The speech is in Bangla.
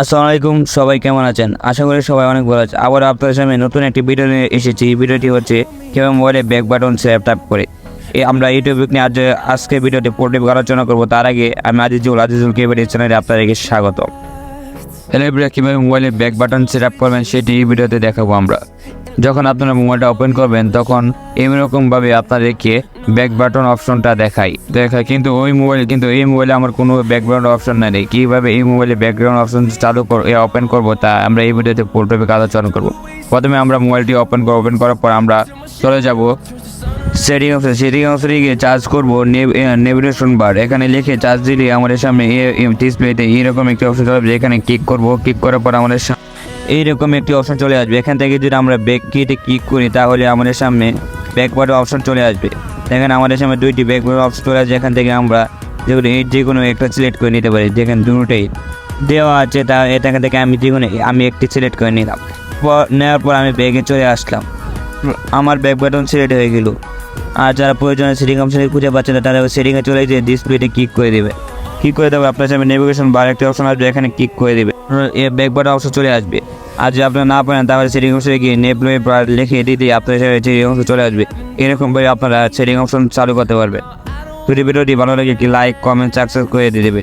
আসসালামু আলাইকুম, সবাই কেমন আছেন? আশা করি সবাই অনেক ভালো আছে। আবার আপনাদের সামনে নতুন একটি ভিডিও নিয়ে এসেছি। এই ভিডিওটি হচ্ছে কীভাবে মোবাইলে ব্যাক বাটন সেভ ট্যাপ করে। আমরা ইউটিউবে নিয়ে আজ, আজকে ভিডিওতে পোর্টিভ আলোচনা করব। তার আগে আমি আজিজুল আজিজুল কেবির চ্যানেলে আপনাদেরকে স্বাগত হ্যালো কীভাবে মোবাইলে ব্যাক বাটন সেট আপ করবেন, সেটি এই ভিডিওতে দেখাবো আমরা। যখন আপনারা মোবাইলটা ওপেন করবেন, তখন এরকমভাবে আপনাদেরকে ব্যাক বাটন অপশনটা দেখাই। দেখায় কিন্তু ওই মোবাইল কিন্তু এই মোবাইলে আমার কোনো ব্যাকগ্রাউন্ড অপশন নেই কীভাবে এই মোবাইলে ব্যাকগ্রাউন্ড অপশন চালু ওপেন করব তা আমরা এই ভিডিওতে ফুল টপিক আলোচনা করব। প্রথমে আমরা মোবাইলটি ওপেন করব ওপেন করার পর আমরা চলে যাব সেটিং অপশন সেটিং অপশনে গিয়ে চার্জ করব নেভিগেশন বার এখানে লিখে চার্জ দিলে আমাদের সামনে ডিসপ্লেতে এরকম একটি অপশন চলে এখানে ক্লিক করব। ক্লিক করার পর আমাদের এইরকম একটি অপশন চলে আসবে। এখান থেকে যদি আমরা ব্যাক কিতে ক্লিক করি, তাহলে আমাদের সামনে ব্যাক বাটন অপশন চলে আসবে। এখানে আমাদের সামনে দুইটি ব্যাক বাটন অপশন চলে আসবে এখান থেকে আমরা যেগুলো এই যে কোনো একটা সিলেক্ট করে নিতে পারি। যেখানে দুটোই দেওয়া আছে। তা এখান থেকে আমি যে কোনো আমি একটি সিলেক্ট করে নিলাম। নেওয়ার পর আমি ব্যাগে চলে আসলাম। আমার ব্যাক বাটন সিলেক্ট হয়ে গেল। আর যারা প্রয়োজনে সেটিং অপশনে খুঁজে পাচ্ছে না, তারা সেটিংয়ে চলে গিয়ে ডিসপ্লেতে ক্লিক করে দেবে। ক্লিক করে দেবে আপনার সামনে নেভিগেশন বার একটি অপশন আসবে। এখানে ক্লিক করে দেবে। ব্যাক বাটন অপশন চলে আসবে। আর যদি আপনারা না পারেন তাহলে সেটিং অপশনে গিয়ে নেপ্লে লিখে দিতে আপনার সেটিং অপশন চলে আসবে। এরকমভাবে আপনারা সেটিং অপশন চালু করতে পারবেন। যদি ভিডিওটি ভালো লাগে, একটি লাইক কমেন্ট সাকসেস করে দিয়ে দেবে